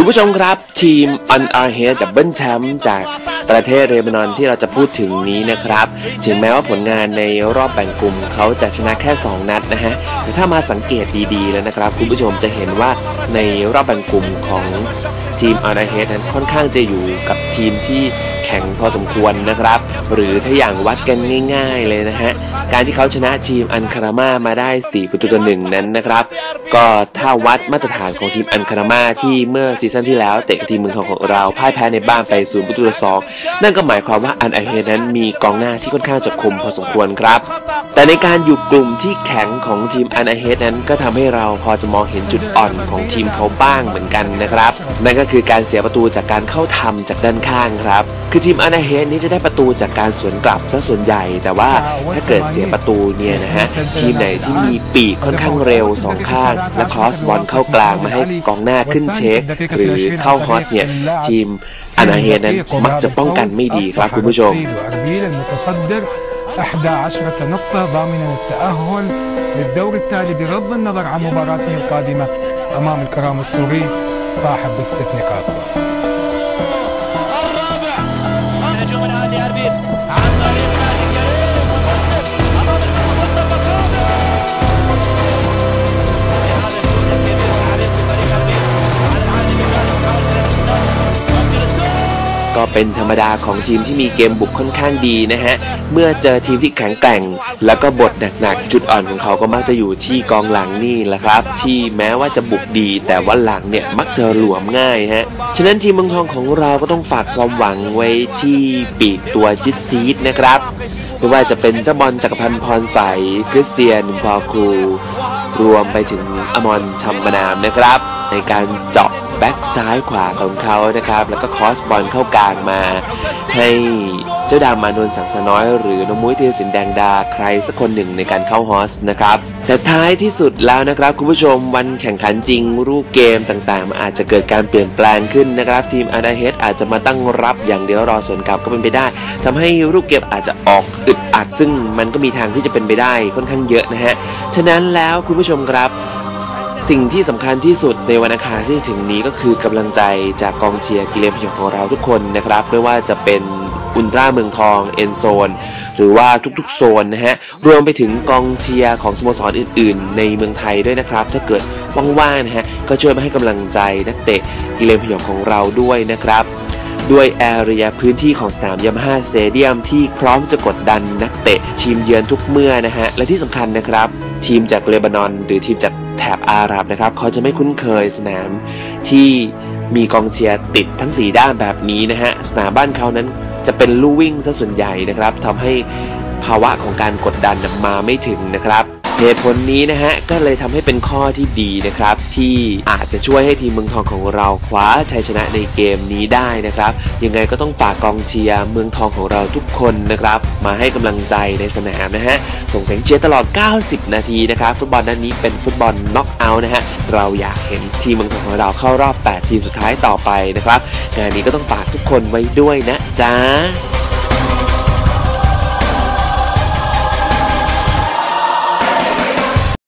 คุณผู้ชมครับทีม On Our Head Double Champ จากประเทศเรบานอนที่เราจะพูดถึงนี้นะครับ ถึงแม้ว่าผลงานในรอบแบ่งกลุ่มเขาจะชนะแค่ 2 นัดนะฮะแต่ถ้ามาสังเกตดีๆแล้วนะครับ คุณผู้ชมจะเห็นว่าในรอบแบ่งกลุ่มของทีม On Our Head นั้นค่อนข้างจะอยู่กับทีมที่ แข็งพอสมควรนะครับ หรือถ้าอย่างวัดกันง่าย ๆเลยนะฮะ การที่เขาชนะทีมอันคารามามาได้ 4 ประตูต่อหนึ่งนั้นนะครับ ก็ถ้าวัดมาตรฐานของทีมอันคารามาที่เมื่อซีซั่นที่แล้วเตะทีมเมืองทองของเราพ่ายแพ้ในบ้านไปศูนย์ประตูต่อสองนั่นก็หมายความว่าอันไอเฮนั้นมีกองหน้าที่ค่อนข้างจะคมพอสมควรครับ แต่ในการอยู่กลุ่มที่แข็งของทีมอันไอเฮนั้นก็ทำให้เราพอจะมองเห็นจุดอ่อนของทีมเขาบ้างเหมือนกันนะครับ นั่นก็คือการเสียประตูจากการเข้าทำจากด้านข้างครับคือทีมอันไอเฮนี้จะได้ประตูจากการสวนกลับซะส่วนใหญ่ แต่ว่าถ้าเกิดเสียประตูเนี่ยนะฮะทีมไหนที่มีปีกค่อนข้างเร็วสองข้าง และครอสบอลเข้ากลางมาให้กองหน้าขึ้นเช็ค หรือเข้าฮอตเนี่ยทีมอานาเฮนั้นมักจะป้องกันไม่ดีครับคุณผู้ชม المتصدر 11 نقطة ضامنا التأهل للدور التالي بغض النظر عن مباراته القادمة أمام الكرام السوري صاحب الست نقاط ก็เป็นธรรมดาของทีมที่มีเกมบุกค่อนข้างดีนะฮะ เมื่อเจอทีมที่แข็งแกร่ง แล้วก็บทหนักๆ จุดอ่อนของเขาก็มักจะอยู่ที่กองหลังนี่แหละครับ ที่แม้ว่าจะบุกดี แต่ว่าหลังเนี่ยมักจะหลวมง่ายฮะ ฉะนั้นทีมเมืองทองของเราก็ต้องฝากความหวังไว้ที่ปีกตัวจี๊ดนะครับไม่ว่าจะเป็นเจ้าบอลจักรพันธ์พรใสคริสเตียนพอครูรวมไปถึงอมรธรรมนามนะครับ ในการเจาะ แบ็กซ้ายขวาของเขานะครับ แล้วก็คอสบอลเข้ากลางมา ให้เจ้าดามานนสังสน้อย หรือน้องมุ้ยเทสินแดงดาใครสักคนหนึ่งในการเข้าฮอสนะครับ แต่ท้ายที่สุดแล้วนะครับ คุณผู้ชมวันแข่งขันจริง รูปเกมต่างๆมันอาจจะเกิดการเปลี่ยนแปลงขึ้นนะครับ ทีมอานาเฮดอาจจะมาตั้งรับอย่างเดียวรอสวนกลับก็เป็นไปได้ทำให้รูปเกมอาจจะออกอึดอัดซึ่งมันก็มีทางที่จะเป็นไปได้ค่อนข้างเยอะนะฮะฉะนั้นแล้วคุณผู้ชมครับ สิ่งที่สำคัญที่สุดในวันอังคารที่ถึงนี้ก็คือกำลังใจจากกองเชียร์กิเลนพยองของเราทุกคนนะครับ ไม่ว่าจะเป็นอุลตร้าเมืองทองเอ็นโซน หรือว่าทุกๆโซนนะฮะ รวมไปถึงกองเชียร์ของสโมสรอื่นๆ ในเมืองไทยด้วยนะครับ ถ้าเกิดว่างๆนะฮะ ก็ช่วยมาให้กำลังใจนักเตะกิเลนพยองของเราด้วยนะครับด้วยแอเรียพื้นที่ของสนามยามาฮ่าสเตเดียมที่พร้อมจะกดดันนักเตะทีมเยือนทุกเมื่อนะฮะ และที่สำคัญนะครับ ทีมจากเลบานอน หรือทีมจาก แถบอาหรับนะครับ เขาจะไม่คุ้นเคยสนามที่มีกองเชียร์ติดทั้ง4ด้านแบบนี้นะฮะ สนามบ้านเขานั้นจะเป็นลู่วิ่งซะส่วนใหญ่นะครับทำให้ภาวะของการกดดันมาไม่ถึงนะครับ เหตุผลนี้นะฮะก็เลยทำให้เป็นข้อที่ดีนะครับ ที่อาจจะช่วยให้ทีมเมืองทองของเราคว้าชัยชนะในเกมนี้ได้นะครับ ยังไงก็ต้องฝากกองเชียร์เมืองทองของเราทุกคนนะครับ มาให้กำลังใจในสนามนะฮะส่งเสียงเชียร์ตลอด 90 นาทีนะครับ ฟุตบอลนัดนี้เป็นฟุตบอลน็อกเอาท์นะฮะเราอยากเห็นทีมเมืองทองของเราเข้ารอบ 8 ทีมสุดท้ายต่อไปนะครับงานนี้ก็ต้องฝากทุกคนไว้ด้วยนะจ๊ะ